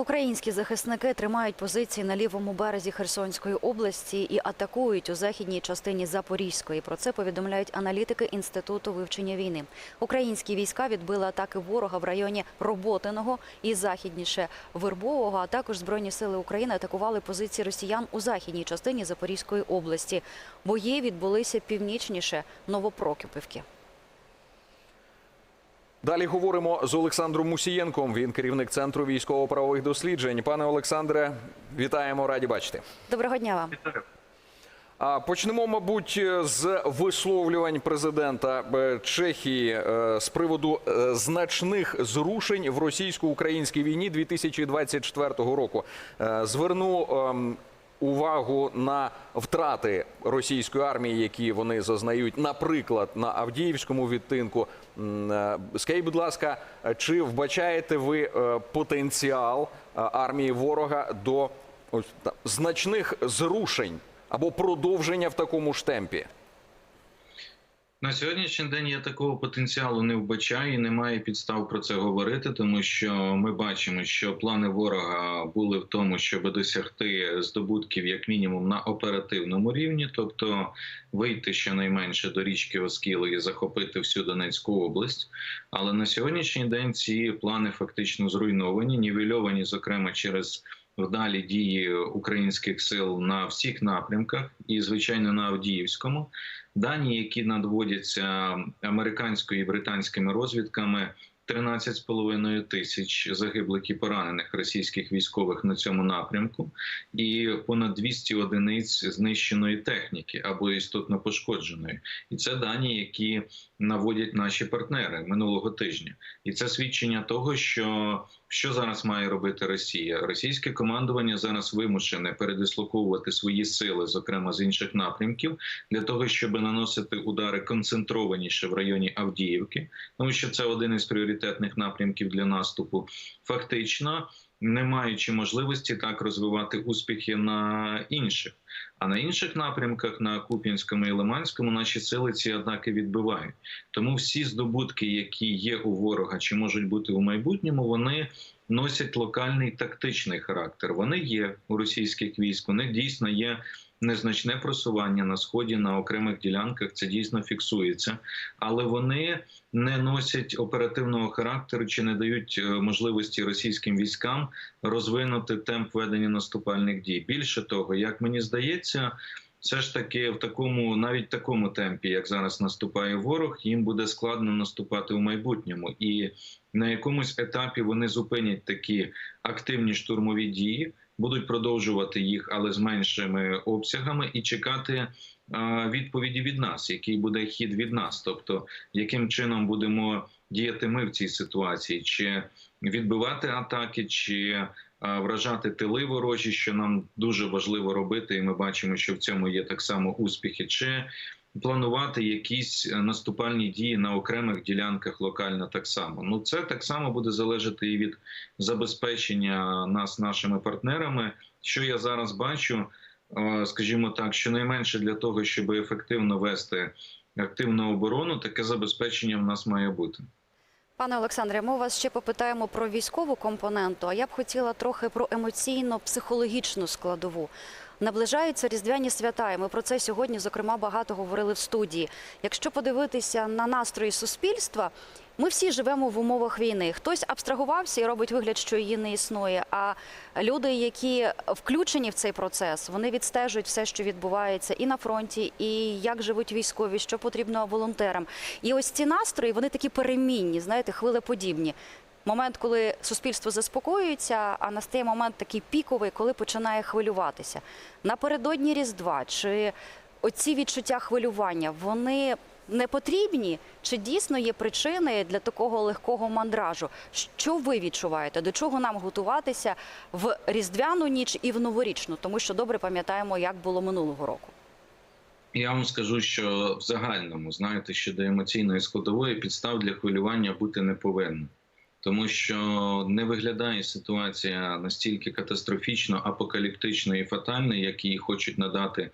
Українські захисники тримають позиції на лівому березі Херсонської області і атакують у західній частині Запорізької. Про це повідомляють аналітики інституту вивчення війни. Українські війська відбили атаки ворога в районі Роботиного і західніше Вербового. А також збройні сили України атакували позиції росіян у західній частині Запорізької області. Бої відбулися північніше Новопрокіпівки. Далі говоримо з Олександром Мусієнком. Він керівник центру військово-правових досліджень. Пане Олександре, вітаємо, раді бачити. Доброго дня вам. Почнемо, мабуть, з висловлювань президента е, Чехії е, з приводу е, значних зрушень в російсько-українській війні 2024 року. Зверну ем, увагу на втрати російської армії, які вони зазнають, наприклад, на Авдіївському відтинку. Е, Скажіть, будь ласка, чи вбачаєте ви е, потенціал е, армії ворога до значних зрушень або продовження в такому ж темпі? На сьогоднішній день я такого потенціалу не вбачаю і немає підстав про це говорити, тому що ми бачимо, що плани ворога були в тому, щоб досягти здобутків як мінімум на оперативному рівні, тобто вийти щонайменше до річки Оскіло і захопити всю Донецьку область. Але на сьогоднішній день ці плани фактично зруйновані, нівельовані, зокрема через вдалі дії українських сил на всіх напрямках, і звичайно на Авдіївському. Дані, які надводяться американською і британськими розвідками, 13,5 тисяч загиблих і поранених російських військових на цьому напрямку, і понад 200 одиниць знищеної техніки або істотно пошкодженої. І це дані, які наводять наші партнери минулого тижня. І це свідчення того, що що зараз має робити Росія? Російське командування зараз вимушене передислоковувати свої сили, зокрема з інших напрямків, для того, щоб наносити удари концентрованіше в районі Авдіївки, тому що це один із пріоритетних напрямків для наступу. Фактично, не маючи можливості так розвивати успіхи на інших. А на інших напрямках, на Куп'янському і Лиманському, наші сили ці атаки відбивають. Тому всі здобутки, які є у ворога чи можуть бути у майбутньому, вони носять локальний тактичний характер. Вони є у російських військ. Них дійсно є незначне просування на сході на окремих ділянках. Це дійсно фіксується, але вони не носять оперативного характеру чи не дають е, можливості російським військам розвинути темп ведення наступальних дій. Більше того, як мені здається. Все ж таки, в такому, навіть такому темпі, як зараз наступає ворог, їм буде складно наступати в майбутньому, і на якомусь етапі вони зупинять такі активні штурмові дії, будуть продовжувати їх, але з меншими обсягами, і чекати е, відповіді від нас, який буде хід від нас, тобто яким чином будемо діяти ми в цій ситуації, чи відбивати атаки, чи вражати тили ворожі, що нам дуже важливо робити, і ми бачимо, що в цьому є так само успіхи, чи планувати якісь е, наступальні дії на окремих ділянках локально так само. Ну це так само буде залежати і від забезпечення нас нашими партнерами. Що я зараз бачу, е, скажімо так, щонайменше для того, щоб ефективно вести активну оборону, таке забезпечення в нас має бути. Пане Олександре, ми вас ще попитаємо про військову компоненту, а я б хотіла трохи про емоційно-психологічну складову. Наближаються різдвяні свята, і ми про це сьогодні, зокрема, багато говорили в студії. Якщо подивитися на настрої суспільства, ми всі живемо в умовах війни. Хтось абстрагувався і робить вигляд, що її не існує. А люди, які включені в цей процес, вони відстежують все, що відбувається і на фронті, і як живуть військові, що потрібно волонтерам. І ось ці настрої вони такі перемінні, знаєте, хвилеподібні. Момент, коли суспільство заспокоюється, а настає момент такий піковий, коли починає хвилюватися. Напередодні Різдва чи оці відчуття хвилювання, вони не потрібні? Чи дійсно є причини для такого легкого мандражу? Що ви відчуваєте? До чого нам готуватися в різдвяну ніч і в новорічну? Тому що добре пам'ятаємо, як було минулого року. Я вам скажу, що в загальному знаєте, щодо емоційної складової підстав для хвилювання бути не повинно. Тому що не виглядає ситуація настільки катастрофічно, апокаліптично і фатально, як її хочуть надати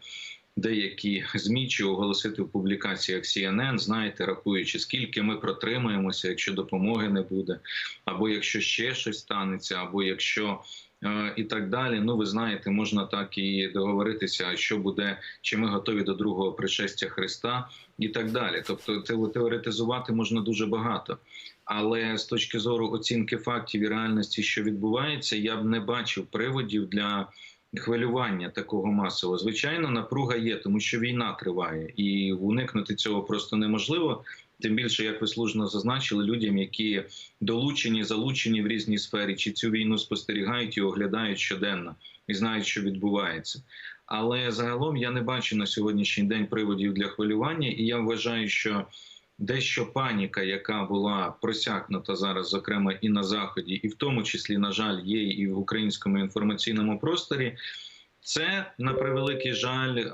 деякі змі чи оголосити в публікаціях CNN, знаєте, рахуючи, скільки ми протримаємося, якщо допомоги не буде, або якщо ще щось станеться, або якщо е, і так далі. Ну, ви знаєте, можна так і договоритися, що буде, чи ми готові до другого пришестя Христа, і так далі. Тобто, те- теоретизувати можна дуже багато. Але з точки зору оцінки фактів і реальності, що відбувається, я б не бачив приводів для хвилювання такого масового. Звичайно, напруга є, тому що війна триває, і уникнути цього просто неможливо. Тим більше, як ви слушно зазначили, людям, які долучені, залучені в різній сфері, чи цю війну спостерігають і оглядають щоденно і знають, що відбувається. Але загалом я не бачу на сьогоднішній день приводів для хвилювання, і я вважаю, що дещо паніка, яка була просякнута зараз, зокрема і на заході, і в тому числі, на жаль, є і в українському інформаційному просторі. Це на превеликий жаль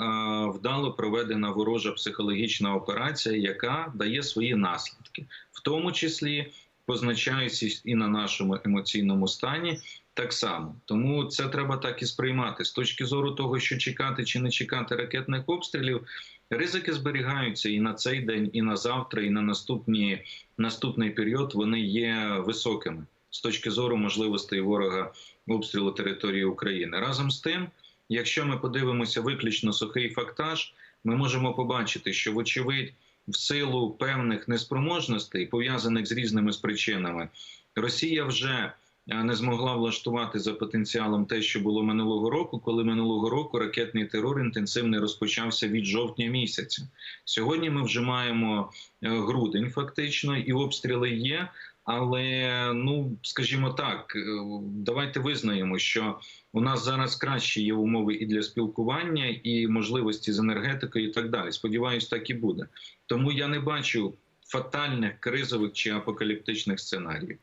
вдало проведена ворожа психологічна операція, яка дає свої наслідки, в тому числі позначаючись і на нашому емоційному стані. Так само тому це треба так і сприймати з точки зору того, що чекати чи не чекати ракетних обстрілів. Ризики зберігаються і на цей день, і на завтра, і на наступні наступний період. Вони є високими з точки зору можливостей ворога обстрілу території України. Разом з тим, якщо ми подивимося виключно сухий фактаж, ми можемо побачити, що вочевидь, в силу певних неспроможностей, пов'язаних з різними спричинами, Росія вже не змогла влаштувати за потенціалом те, що було минулого року, коли минулого року ракетний терор інтенсивний розпочався від жовтня місяця. Сьогодні ми вже маємо е, грудень, фактично, і обстріли є. Але ну скажімо так, е, давайте визнаємо, що у нас зараз кращі є умови і для спілкування, і можливості з енергетикою, і так далі. Сподіваюсь, так і буде. Тому я не бачу фатальних кризових чи апокаліптичних сценаріїв.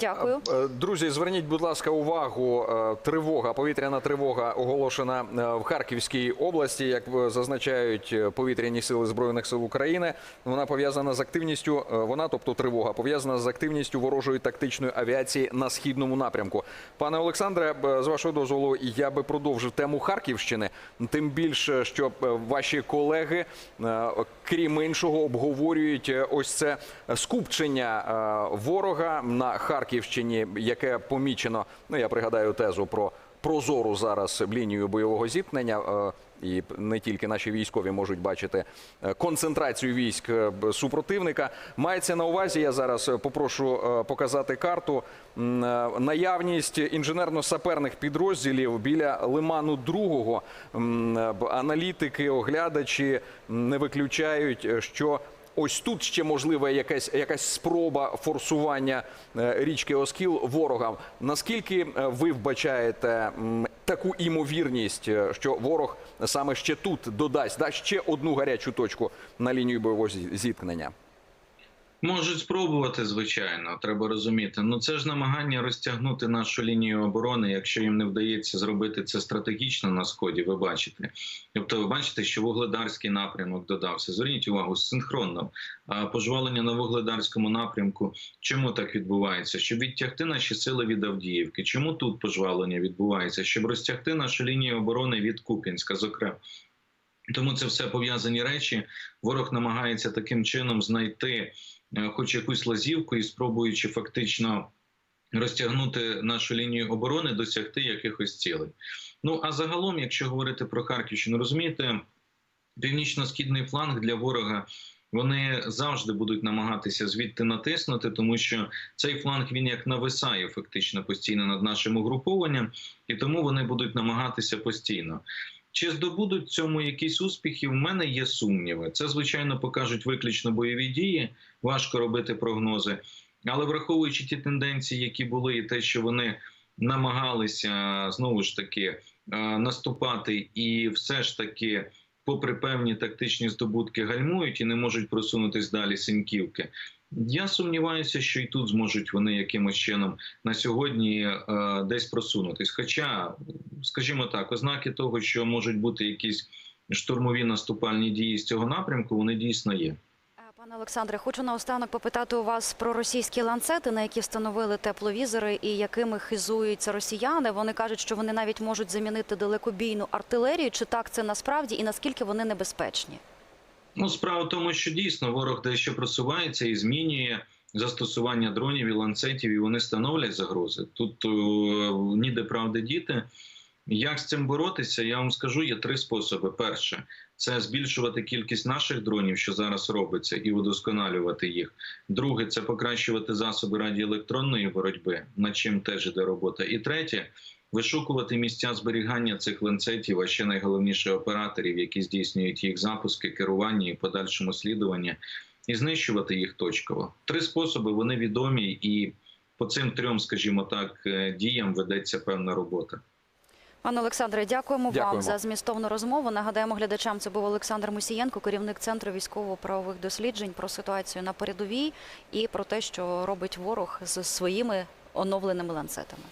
Дякую. Е, Друзі, зверніть, будь ласка, увагу. е, Тривога, повітряна тривога оголошена е, в Харківській області, як зазначають повітряні сили збройних сил України. Вона пов'язана з активністю. Вона, тобто тривога, пов'язана з активністю ворожої тактичної авіації на східному напрямку. Пане Олександре, з вашого дозволу, я би продовжив тему Харківщини. Тим більше, що ваші колеги, крім іншого, обговорюють ось це скупчення ворога на Харківщині, яке помічено. Ну я пригадаю тезу про прозору зараз лінію бойового зіткнення. е, І не тільки наші військові можуть бачити е, концентрацію військ е, супротивника. Мається на увазі. Я зараз попрошу показати карту. Наявність інженерно-саперних підрозділів біля лиману другого аналітики, оглядачі не виключають, що ось тут ще можлива якась якась спроба форсування е, річки Оскіл ворогам. Наскільки е, ви вбачаєте таку імовірність, е, що ворог саме ще тут додасть дасть ще одну гарячу точку на лінію бойового зіткнення? Можуть спробувати, звичайно, треба розуміти. Ну це ж намагання розтягнути нашу лінію оборони, якщо їм не вдається зробити це стратегічно на сході. Ви бачите, тобто, ви бачите, що вугледарський напрямок додався. Зверніть увагу синхронно. А пожвалення на вугледарському напрямку. Чому так відбувається? Щоб відтягти наші сили від Авдіївки. Чому тут пожвалення відбувається? Щоб розтягти нашу лінію оборони від Куп'янська, зокрема. Тому це все пов'язані речі. Ворог намагається таким чином знайти хоч якусь лазівку і спробуючи фактично розтягнути нашу лінію оборони, досягти якихось цілей. Ну а загалом, якщо говорити про Харківщину, розумієте, північно-східний фланг для ворога. Вони завжди будуть намагатися звідти натиснути, тому що цей фланг він як нависає фактично постійно над нашим угрупованням, і тому вони будуть намагатися постійно. Чи здобудуть цьому якісь успіхи? В мене є сумніви. Це звичайно покажуть виключно бойові дії. Важко робити прогнози, але враховуючи ті тенденції, які були, і те, що вони намагалися знову ж таки е, наступати, і все ж таки, попри певні тактичні здобутки, гальмують і не можуть просунутись далі синьківки. Я сумніваюся, що і тут зможуть вони якимось чином на сьогодні е, десь просунутись. Хоча, скажімо так, ознаки того, що можуть бути якісь штурмові наступальні дії з цього напрямку, вони дійсно є. Пане Олександре, хочу наостанок попитати у вас про російські ланцети, на які встановили тепловізори і якими хизуються росіяни. Вони кажуть, що вони навіть можуть замінити далекобійну артилерію. Чи так це насправді і наскільки вони небезпечні? Ну, справа в тому, що дійсно ворог дещо просувається і змінює застосування дронів і ланцетів, і вони становлять загрози. Тут е, ніде правди діти. Як з цим боротися? Я вам скажу, є три способи. Перше, це збільшувати кількість наших дронів, що зараз робиться, і удосконалювати їх. Друге, це покращувати засоби радіоелектронної боротьби, над чим теж іде робота. І третє, вишукувати місця зберігання цих ланцетів, а ще найголовніше операторів, які здійснюють їх запуски, керування і подальшому слідування, і знищувати їх точково. Три способи вони відомі, і по цим трьом, скажімо так, е, діям ведеться певна робота. Пане Олександре, дякуємо, Дякуємо. вам за змістовну розмову. Нагадаємо глядачам, це був Олександр Мусієнко, керівник центру військово-правових досліджень про ситуацію на передовій і про те, що робить ворог з своїми оновленими ланцетами.